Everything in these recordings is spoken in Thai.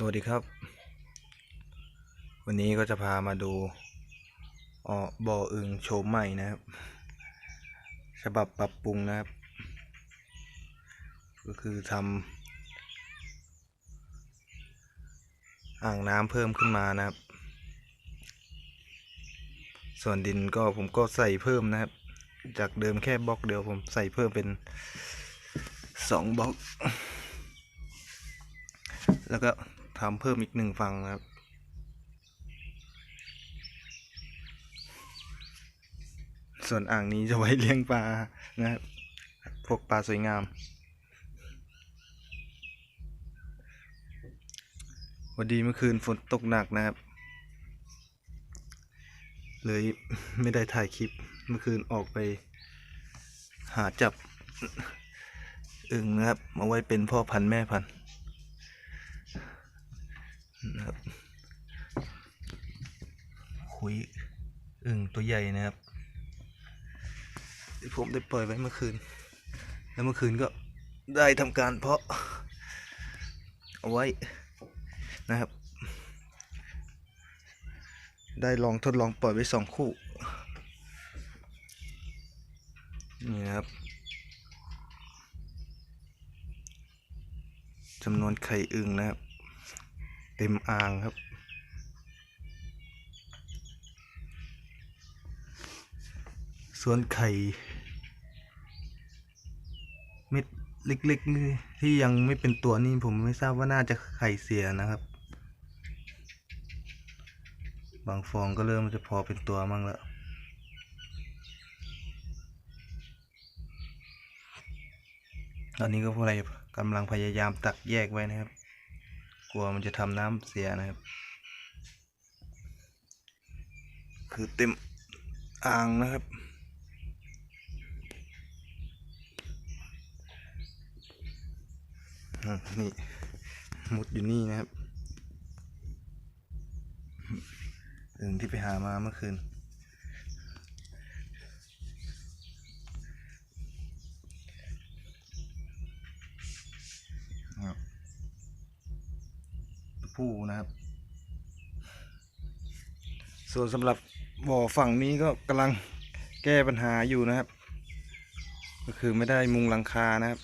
สวัสดีครับ วันนี้ก็จะพามาดูออบ่ออึงโฉมใหม่นะครับ ฉบับปรับปรุงนะครับ ก็คือทำอ่างน้ำเพิ่มขึ้นมานะครับ ส่วนดินก็ผมก็ใส่เพิ่มนะครับ จากเดิมแค่บล็อกเดียวผมใส่เพิ่มเป็นสองบล็อกแล้วก็ ทำเพิ่มอีกหนึ่งฝั่งนะครับ ส่วนอ่างนี้จะไว้เลี้ยงปลานะครับพวกปลาสวยงาม วันดีเมื่อคืนฝนตกหนักนะครับ เลยไม่ได้ถ่ายคลิปเมื่อคืนออกไปหาจับอึ่งนะครับ มาไว้เป็นพ่อพันธุ์แม่พันธุ์ นะครับ คุยอึ่งตัวใหญ่นะครับที่ผมได้ปล่อยไว้เมื่อคืน แล้วเมื่อคืนก็ได้ทำการเพาะ เอาไว้นะครับ ได้ลองทดลองปล่อยไว้สองคู่ นี่นะครับจำนวนไข่อึ่งนะครับ เต็มอ่างครับ ส่วนไข่เม็ดเล็กๆที่ยังไม่เป็นตัวนี่ผมไม่ทราบว่าน่าจะไข่เสียนะครับ บางฟองก็เริ่มจะพอเป็นตัวมั่งแล้วตอนนี้ก็พวกอะไรกำลังพยายามตักแยกไว้นะครับ กลัวมันจะทำน้ำเสียนะครับ คือเต็มอ่างนะครับ นี่มุดอยู่นี่นะครับอึ่งที่ไปหามาเมื่อคืน ครับตัว ผู้นะครับ ส่วนสำหรับบ่อฝั่งนี้ก็กำลังแก้ปัญหาอยู่นะครับ ก็คือไม่ได้มุงหลังคานะครับ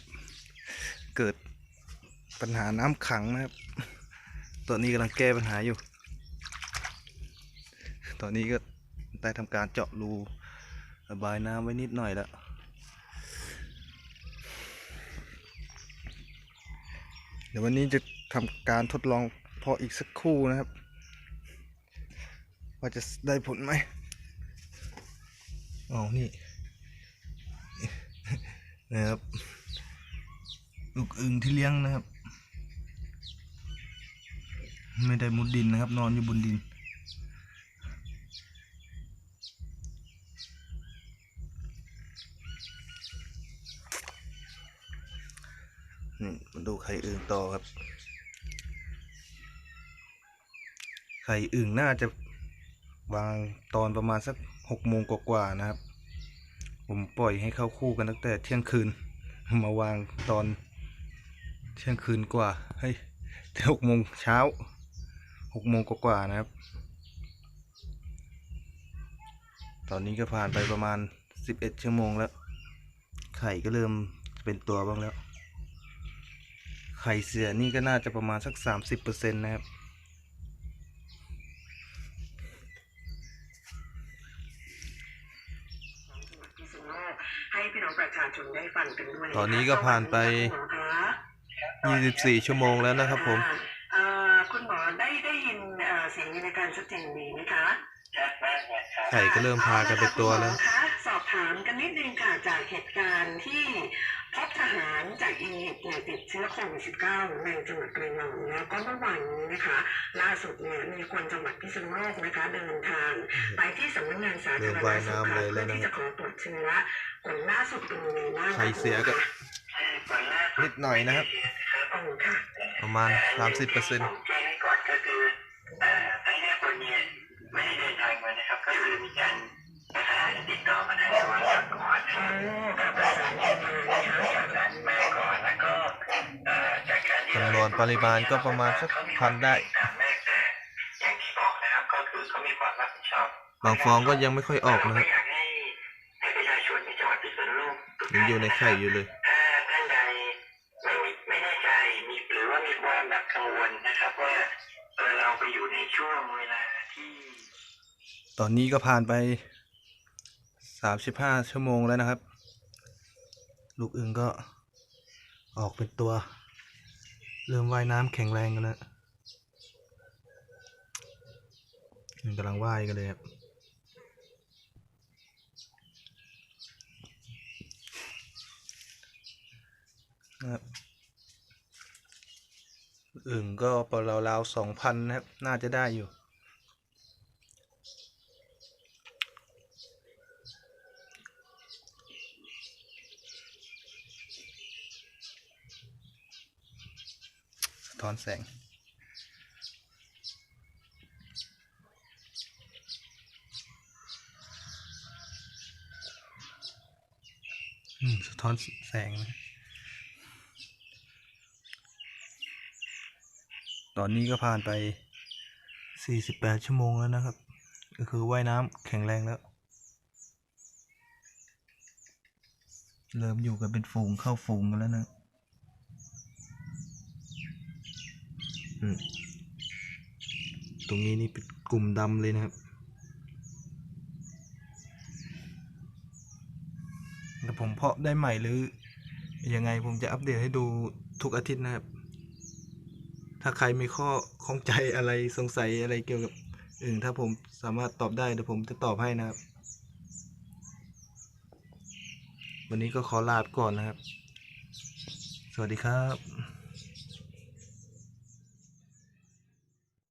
เกิดปัญหาน้ำขังนะครับ ตอนนี้กำลังแก้ปัญหาอยู่ ตอนนี้ก็ได้ทำการเจาะรูระบายน้ำไว้นิดหน่อยแล้วเดี๋ยววันนี้จะทำการทดลอง พออีกสักครู่นะครับ ว่าจะได้ผลไหมอ๋อนี่นะครับ ลูกอึ่งที่เลี้ยงนะครับ ไม่ได้มุดดินนะครับ นอนอยู่บนดินนี่มาดูไข่อึ่งต่อครับ ไข่อึ่งน่าจะวางตอนประมาณสักหกโมงกว่าๆนะครับ ผมปล่อยให้เข้าคู่กันตั้งแต่เที่ยงคืน มาวางตอนเที่ยงคืนกว่าเฮ้ยหกโมงเช้าหกโมงกว่าๆนะครับ ตอนนี้ก็ผ่านไปประมาณสิบเอ็ดชั่วโมงแล้ว ไข่ก็เริ่มเป็นตัวบ้างแล้ว ไข่เสียนี่ก็น่าจะประมาณสักสามสิบเปอร์เซ็นต์นะครับ พี่น้องประชาชนได้ฟังกันด้วยะคะตอนนี้ก็ผ่านไปสวัสดีค่ะคุณหมอคะยี่สิบสี่ชั่วโมงแล้วนะครับผมเอ่อคุณหมอได้ได้ยินเอ่อเสียงในรายการชัดเจนดีไหมคะไข่ก็เริ่มพากันเป็นตัวแล้วเอาะค่ะคุณหมอคะสอบถามกันนิดนึงค่ะจากเหตุการณ์ที่ พบทหารจากอียิปต์เนี่ยติดเชื้อโควิด -19 ในจังหวัดระยองแล้วก็เมื่อวานนี้นะคะ ล่าสุดเนี่ยมีคนจังหวัดพิษณุโลกนะคะเดินทาง ไปที่สำนักงานสาธารณสุขเดินว่ายน้ำเลยเพื่แล้อวนะที่จะขอตรวจเชื้อผลล่าสุดเป็นยังไงบ้างคะไข่เสียก็นิดหน่อยนะครับโอ้ค่ะประมาณสามสิบเปอร์เซ็นต์ วก็เอ่อจากการที่จำนวนปริมาณก็ประมาณสักพันได้ตามแรกแต่อย่างที่บอกนะครับก็คือเขามีความรับผิดชอบบางฟองก็ยังไม่ค่อยออกนะครับอยากให้ให้ประชาชนในจังหวัดพิษณุโลกทุกยังท่านอยู่ในไข่อยู่เลยถ้าท่านใดไม่มีไม่แน่ใจมีหรือว่ามีความแบบกังวลนะครับว่าเออเราไปอยู่ในช่วงเวลาที่ตอนนี้ก็ผ่านไปสามสิบห้าชั่วโมงแล้วนะครับ ลูกอึ่งก็ออกเป็นตัว เริ่มว่ายน้ำแข็งแรงกันแล้วกำลังว่ายกันเลยครับนะครับอึ่งก็ประมาณราวๆสองพันนะครับ น่าจะได้อยู่ ท้อนแสง อืม สะท้อนแสงนะ ตอนนี้ก็ผ่านไป 48 ชั่วโมงแล้วนะครับ ก็คือว่ายน้ำแข็งแรงแล้ว เริ่มอยู่กันเป็นฝูงเข้าฝูงกันแล้วนะ อืม ตรงนี้นี่เป็นกลุ่มดำเลยนะครับแต่ผมเพาะได้ใหม่หรือยังไงผมจะอัปเดตให้ดูทุกอาทิตย์นะครับ ถ้าใครมีข้อข้องใจอะไรสงสัยอะไรเกี่ยวกับอื่นถ้าผมสามารถตอบได้เดี๋ยวผมจะตอบให้นะครับ วันนี้ก็ขอลาไปก่อนนะครับ สวัสดีครับ